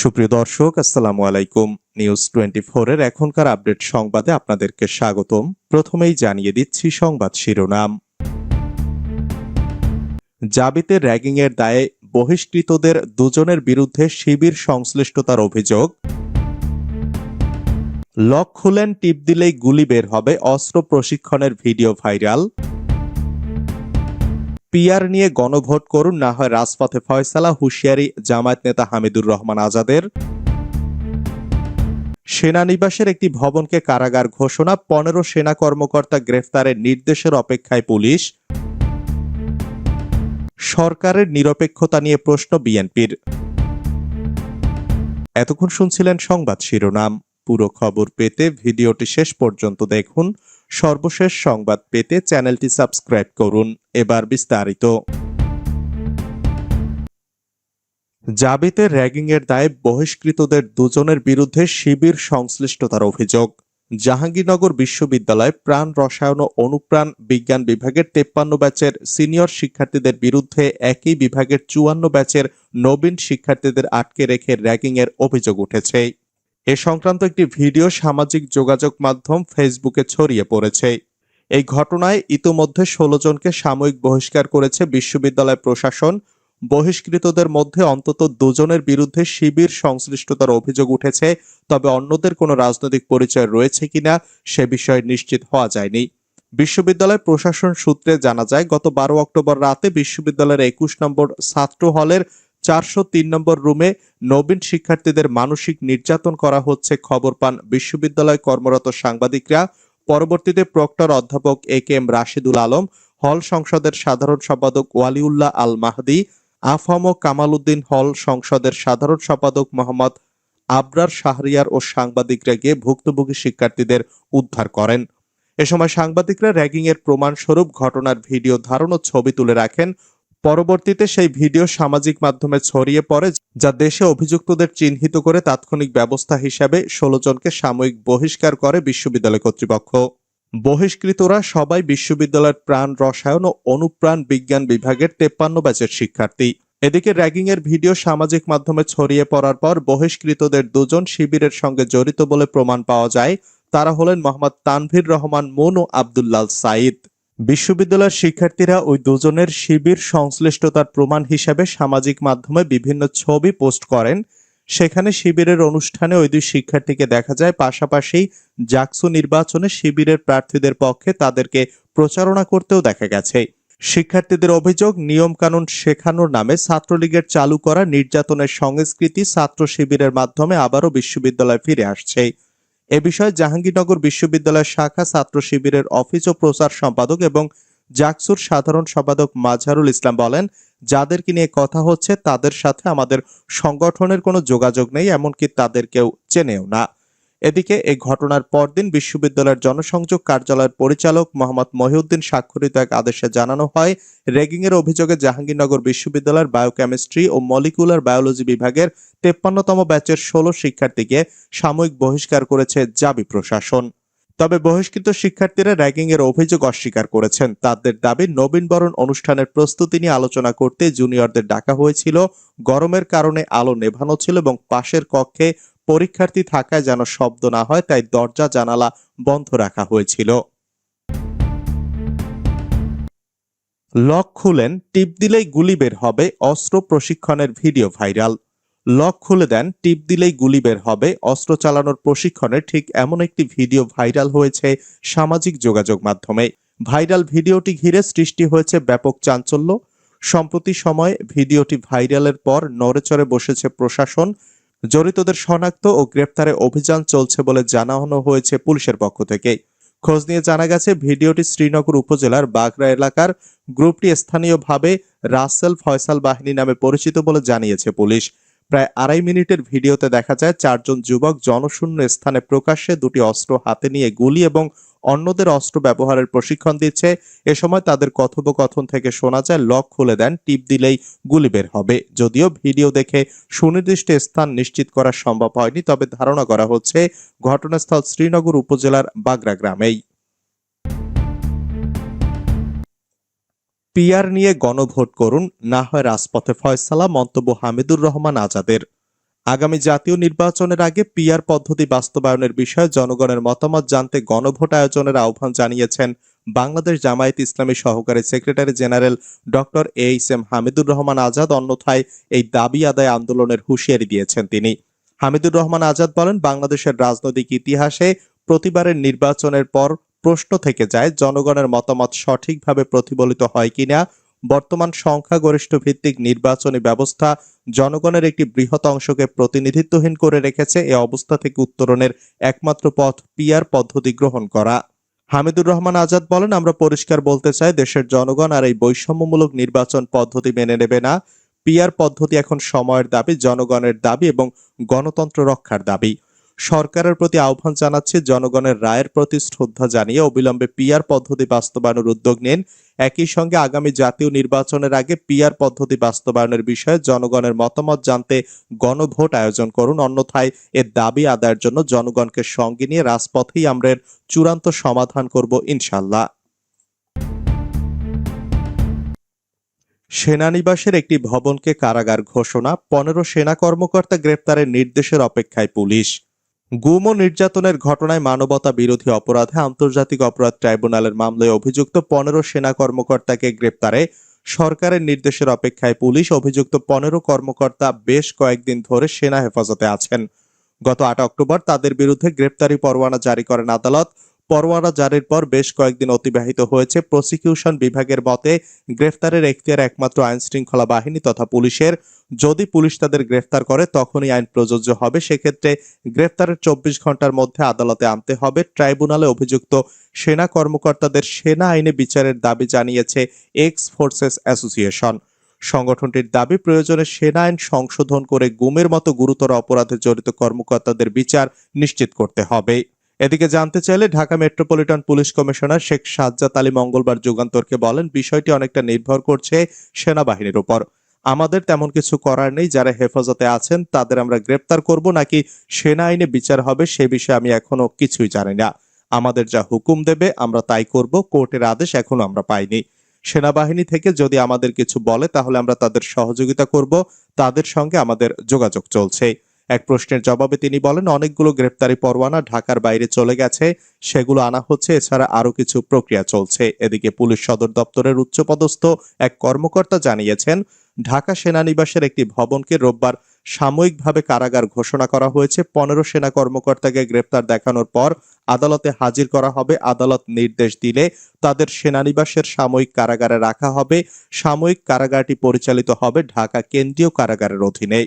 সুপ্রিয় দর্শক, আসসালামু আলাইকুম। নিউজ টোয়েন্টি এর এখনকার আপডেট সংবাদে আপনাদেরকে স্বাগতম। প্রথমেই জানিয়ে দিচ্ছি সংবাদ শিরোনাম। জাবিতে র্যাগিংয়ের দায়ে বহিষ্কৃতদের দুজনের বিরুদ্ধে শিবির সংশ্লিষ্টতার অভিযোগ। লক খুলেন, টিপ দিলেই গুলি বের হবে, অস্ত্র প্রশিক্ষণের ভিডিও ভাইরাল। পিয়ার নিয়ে গণভোট করুন, না হয় রাজপথে ফয়সালা, হুঁশিয়ারি জামায়াত নেতা হামিদুর রহমান আজাদের। সেনানিবাসের একটি ভবনকে কারাগার ঘোষণা, পনেরো সেনা কর্মকর্তা গ্রেফতারের নির্দেশের অপেক্ষায় পুলিশ। সরকারের নিরপেক্ষতা নিয়ে প্রশ্ন বিএনপির। এতক্ষণ শুনছিলেন সংবাদ শিরোনাম। পুরো খবর পেতে ভিডিওটি শেষ পর্যন্ত দেখুন। সর্বশেষ সংবাদ পেতে চ্যানেলটি সাবস্ক্রাইব করুন। এবার বিস্তারিত। জাবিতে র্যাগিংয়ের দায়ে বহিষ্কৃতদের দুজনের বিরুদ্ধে শিবির সংশ্লিষ্টতার অভিযোগ। জাহাঙ্গীরনগর বিশ্ববিদ্যালয় প্রাণ রসায়ন ও অনুপ্রাণ বিজ্ঞান বিভাগের তেপ্পান্ন ব্যাচের সিনিয়র শিক্ষার্থীদের বিরুদ্ধে একই বিভাগের চুয়ান্ন ব্যাচের নবীন শিক্ষার্থীদের আটকে রেখে র্যাগিংয়ের অভিযোগ উঠেছে। এ সংক্রান্ত একটি ভিডিও সামাজিক যোগাযোগ মাধ্যম ফেসবুকে ছড়িয়ে পড়েছে। এই ঘটনায় ইতোমধ্যে ষোলো জনকে সাময়িক বহিষ্কার করেছে বিশ্ববিদ্যালয় প্রশাসন। বহিষ্কৃতদের মধ্যে অন্তত দুজনের বিরুদ্ধে শিবির সংশ্লিষ্টতার অভিযোগ উঠেছে, তবে অন্যদের কোনো রাজনৈতিক পরিচয় রয়েছে কিনা সে বিষয়ে নিশ্চিত হওয়া যায়নি। বিশ্ববিদ্যালয় প্রশাসন সূত্রে জানা যায়, গত বারো অক্টোবর রাতে বিশ্ববিদ্যালয়ের একুশ নম্বর ছাত্র হলের চারশো তিন নম্বর রুমে নবীন শিক্ষার্থীদের মানসিক নির্যাতন করা হচ্ছে খবর পান বিশ্ববিদ্যালয় কর্মরত সাংবাদিকরা। পরবর্তীতে প্রক্টর অধ্যাপক A K M Rashidul Alam, hall সংসদের সাধারণ সম্পাদক ওয়ালিউল্লাহ আল মাহদি, আফম কামাল উদ্দিন হল সংসদের সাধারণ সম্পাদক মোহাম্মদ আবরার শাহরিয়ার ও সাংবাদিকরা গিয়ে ভুক্তভোগী শিক্ষার্থীদের উদ্ধার করেন। এ সময় সাংবাদিকরা র্যাগিং এর প্রমাণস্বরূপ ঘটনার ভিডিও, ধারণ ও ছবি তুলে রাখেন। পরবর্তীতে সেই ভিডিও সামাজিক মাধ্যমে ছড়িয়ে পড়ে, যা দেশে অভিযুক্তদের চিহ্নিত করে তাৎক্ষণিক ব্যবস্থা হিসাবে ষোলো জনকে সাময়িক বহিষ্কার করে বিশ্ববিদ্যালয় কর্তৃপক্ষ। বহিষ্কৃতরা সবাই বিশ্ববিদ্যালয়ের প্রাণ রসায়ন ও অনুপ্রাণ বিজ্ঞান বিভাগের তেপ্পান্ন ব্যাচের শিক্ষার্থী। এদিকে র্যাগিং এর ভিডিও সামাজিক মাধ্যমে ছড়িয়ে পড়ার পর বহিষ্কৃতদের দুজন শিবিরের সঙ্গে জড়িত বলে প্রমাণ পাওয়া যায়। তারা হলেন মোহাম্মদ তানভীর রহমান, মুন ও আবদুল্লাল সাইদ বিশ্ববিদ্যালয়ের শিক্ষার্থীরা ওই দুজনের শিবির সংশ্লিষ্টতার প্রমাণ হিসাবে সামাজিক মাধ্যমে বিভিন্ন ছবি পোস্ট করেন। সেখানে শিবিরের অনুষ্ঠানে ওই দুই শিক্ষার্থীকে দেখা যায়। পাশাপাশি জাকসু নির্বাচনে শিবিরের প্রার্থীদের পক্ষে তাদেরকে প্রচারণা করতেও দেখা গেছে। শিক্ষার্থীদের অভিযোগ, নিয়মকানুন শেখানোর নামে ছাত্রলীগের চালু করা নির্যাতনের সংস্কৃতি ছাত্র শিবিরের মাধ্যমে আবারও বিশ্ববিদ্যালয়ে ফিরে আসছে। এ বিষয়ে জাহাঙ্গীরনগর বিশ্ববিদ্যালয়ের শাখা ছাত্র শিবিরের অফিস ও প্রচার সম্পাদক এবং জাকসুর সাধারণ সম্পাদক মাঝারুল ইসলাম বলেন, যাদেরকে নিয়ে কথা হচ্ছে তাদের সাথে আমাদের সংগঠনের কোনো যোগাযোগ নেই, এমনকি তাদের কেউ চেনেও না। এদিকে এই ঘটনার পরদিন বিশ্ববিদ্যালয়ের জনসংযোগ কার্যালয়ের পরিচালক মোহাম্মদ মহিউদ্দিন স্বাক্ষরিত এক আদেশে জানানো হয় র্যাগিং এর অভিযোগে জাহাঙ্গীরনগর বিশ্ববিদ্যালয়ের বায়োকেমিস্ট্রি ও মলিকুলার বায়োলজি বিভাগের তেপ্পান্নতম ব্যাচের ষোলো শিক্ষার্থীকে সাময়িক বহিষ্কার করেছে জাবি প্রশাসন। তবে বহিষ্কৃত শিক্ষার্থীরা র্যাগিং এর অভিযোগ অস্বীকার করেছেন। তাদের দাবি, নবীনবরণ অনুষ্ঠানের প্রস্তুতি নিয়ে আলোচনা করতে জুনিয়রদের ডাকা হয়েছিল, গরমের কারণে আলো নেভানো ছিল এবং পাশের কক্ষে পরীক্ষার্থী থাকায় যেন শব্দ না হয়, তাই দরজা, জানালা বন্ধ রাখা হয়েছিল। লক খুলেন, টিপ দিলেই গুলি বের হবে, অস্ত্র প্রশিক্ষণের ভিডিও ভাইরাল। লক খুলে দেন, টিপ দিলেই গুলি বের হবে, অস্ত্র চালানোর প্রশিক্ষণে ঠিক এমন একটি ভিডিও ভাইরাল হয়েছে সামাজিক যোগাযোগ মাধ্যমে। ভাইরাল ভিডিওটি ঘিরে সৃষ্টি হয়েছে ব্যাপক চাঞ্চল্য। সম্প্রতি সময়ে ভিডিওটি ভাইরালের পর নড়েচড়ে বসেছে প্রশাসন জড়িতদের শনাক্ত ও গ্রেপ্তারে অভিযান চলছে বলে জানানো হয়েছে পুলিশের পক্ষ থেকে। খোঁজ নিয়ে জানা গেছে, ভিডিওটি শ্রীনগর উপজেলার বাগরা এলাকার গ্রুপটি স্থানীয়ভাবে রাসেল ফয়সাল বাহিনী নামে পরিচিত বলে জানিয়েছে পুলিশ। প্রায় আড়াই মিনিটের ভিডিওতে দেখা যায়, চারজন যুবক জনশূন্য স্থানে প্রকাশ্যে দুটি অস্ত্র হাতে নিয়ে গুলি এবং অন্যদের অস্ত্র ব্যবহারের প্রশিক্ষণ দিচ্ছে। এ সময় তাদের কথোপকথন থেকে শোনা যায়, লক খুলে দেন, টিপ দিলেই গুলি বের হবে। যদিও ভিডিও দেখে সুনির্দিষ্ট স্থান নিশ্চিত করা সম্ভব হয়নি, তবে ধারণা করা হচ্ছে ঘটনাস্থল শ্রীনগর উপজেলার বাগরা গ্রামেই। পিয়ার নিয়ে গণভোট করুন, না হয় রাজপথে ফয়সালা, মন্তব্য হামিদুর রহমান আজাদের। আগামী জাতীয় নির্বাচনের আগে পিআর পদ্ধতি বাস্তবায়নের বিষয়ে জনগণের মতামত জানতে গণভোট আয়োজনের আহ্বান জানিয়েছেন বাংলাদেশ জামায়াত ইসলামী সহকারী secretary general doctor H M Hamidur Rahman Azad অন্যথায় এই দাবি আদায় আন্দোলনের হুঁশিয়ারি দিয়েছেন তিনি। হামিদুর রহমান আজাদ বলেন, বাংলাদেশের রাজনৈতিক ইতিহাসে প্রতিবারের নির্বাচনের পর প্রশ্ন থেকে যায় জনগণের মতামত সঠিকভাবে প্রতিফলিত হয় কিনা বর্তমান সংখ্যাগরিষ্ঠ ভিত্তিক নির্বাচনী ব্যবস্থা জনগণের একটি বৃহৎ অংশকে প্রতিনিধিত্বহীন করে রেখেছে এ অবস্থা থেকে উত্তরণের একমাত্র পথ পিআর পদ্ধতি গ্রহণ করা। হামিদুর রহমান আজাদ বলেন, আমরা পরিষ্কার বলতে চাই, দেশের জনগণ আর এই বৈষম্যমূলক নির্বাচন পদ্ধতি মেনে নেবে না। পিআর পদ্ধতি এখন সময়ের দাবি, জনগণের দাবি এবং গণতন্ত্র রক্ষার দাবি। সরকারের প্রতি আহ্বান জানাচ্ছি জনগণের রায়ের প্রতি শ্রদ্ধা জানিয়ে অবিলম্বে পিআর পদ্ধতি বাস্তবায়নের উদ্যোগ নিন। একই সঙ্গে আগামী জাতীয় নির্বাচনের আগে পিআর পদ্ধতি বাস্তবায়নের বিষয়ে জনগণের মতামত জানতে গণভোট আয়োজন করুন। অন্যথায় এর দাবি আদায়ের জন্য জনগণকে সঙ্গে নিয়ে রাজপথেই আমরা চূড়ান্ত সমাধান করব ইনশাল্লাহ সেনানিবাসের একটি ভবনকে কারাগার ঘোষণা। পনেরো সেনা কর্মকর্তা গ্রেপ্তারের নির্দেশের অপেক্ষায় পুলিশ। গুম ও নির্যাতনের ঘটনায় মানবতা বিরোধী অপরাধে আন্তর্জাতিক অপরাধ ট্রাইব্যুনালের মামলায় অভিযুক্ত পনেরো সেনা কর্মকর্তাকে গ্রেপ্তারে সরকারের নির্দেশের অপেক্ষায় পুলিশ অভিযুক্ত পনেরো কর্মকর্তা বেশ কয়েকদিন ধরে সেনা হেফাজতে আছেন। গত আট অক্টোবর তাদের বিরুদ্ধে গ্রেপ্তারি পরোয়ানা জারি করেন আদালত। পরোয়ানা জারির পর বেশ কয়েকদিন অতিবাহিত হয়েছে। প্রসিকিউশন বিভাগের মতে, গ্রেফতারের এখতিয়ার একমাত্র আইন শৃঙ্খলা বাহিনী তথা পুলিশের। যদি পুলিশ তাদের গ্রেফতার করে, তখনই আইন প্রযোজ্য হবে। সেক্ষেত্রে গ্রেফতারের চব্বিশ ঘণ্টার মধ্যে আদালতে আনতে হবে। ট্রাইব্যুনালে অভিযুক্ত সেনা কর্মকর্তাদের সেনা আইনে বিচারের দাবি জানিয়েছে এক্স ফোর্সেস অ্যাসোসিয়েশন। সংগঠনটির দাবি, প্রয়োজনে সেনা আইন সংশোধন করে গুমের মতো গুরুতর অপরাধে জড়িত কর্মকর্তাদের বিচার নিশ্চিত করতে হবে। এদিকে জানতে চাইলে Dhaka metropolitan police commissioner Sheikh Sajjad Ali মঙ্গলবার যুগান্তরকে বলেন, বিষয়টি অনেকটা নির্ভর করছে সেনাবাহিনীর উপর। আমাদের তেমন কিছু করার নেই, যারা হেফাজতে আছেন তাদের আমরা গ্রেপ্তার করব নাকি সেনা আইনে বিচার হবে সে বিষয়ে আমি এখনও কিছুই জানি না। আমাদের যা হুকুম দেবে আমরা তাই করব, কোর্টের আদেশ এখনও আমরা পাইনি। সেনাবাহিনী থেকে যদি আমাদের কিছু বলে তাহলে আমরা তাদের সহযোগিতা করব, তাদের সঙ্গে আমাদের যোগাযোগ চলছে। এক প্রশ্নের জবাবে তিনি বলেন, অনেকগুলো গ্রেপ্তারি পরোয়ানা ঢাকার বাইরে চলে গেছে, সেগুলো আনা হচ্ছে, এছাড়া আরও কিছু প্রক্রিয়া চলছে। এদিকে পুলিশ সদর দপ্তরের উচ্চপদস্থ এক কর্মকর্তা জানিয়েছেন, ঢাকা সেনানিবাসের একটি ভবনকে রোববার সাময়িকভাবে কারাগার ঘোষণা করা হয়েছে। পনেরো সেনা কর্মকর্তাকে গ্রেপ্তার দেখানোর পর আদালতে হাজির করা হবে। আদালত নির্দেশ দিলে তাদের সেনানিবাসের সাময়িক কারাগারে রাখা হবে। সাময়িক কারাগারটি পরিচালিত হবে ঢাকা কেন্দ্রীয় কারাগারের অধীনে।